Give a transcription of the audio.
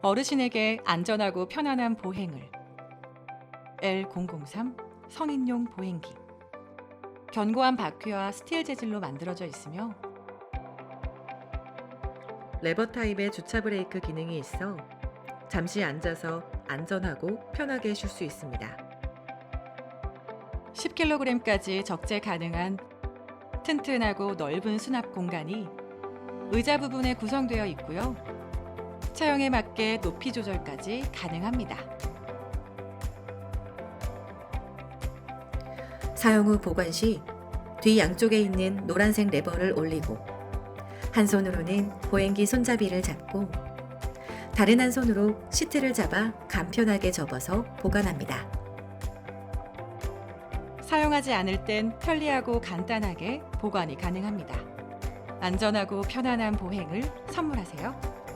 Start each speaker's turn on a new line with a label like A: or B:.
A: 어르신에게 안전하고 편안한 보행을 L003 성인용 보행기 견고한 바퀴와 스틸 재질로 만들어져 있으며 레버 타입의 주차 브레이크 기능이 있어 잠시 앉아서 안전하고 편하게 쉴 수 있습니다. 10kg까지 적재 가능한 튼튼하고 넓은 수납 공간이 의자 부분에 구성되어 있고요. 체형에 맞게 높이 조절까지 가능합니다. 사용 후 보관 시 뒤 양쪽에 있는 노란색 레버를 올리고 한 손으로는 보행기 손잡이를 잡고 다른 한 손으로 시트를 잡아 간편하게 접어서 보관합니다. 사용하지 않을 땐 편리하고 간단하게 보관이 가능합니다. 안전하고 편안한 보행을 선물하세요.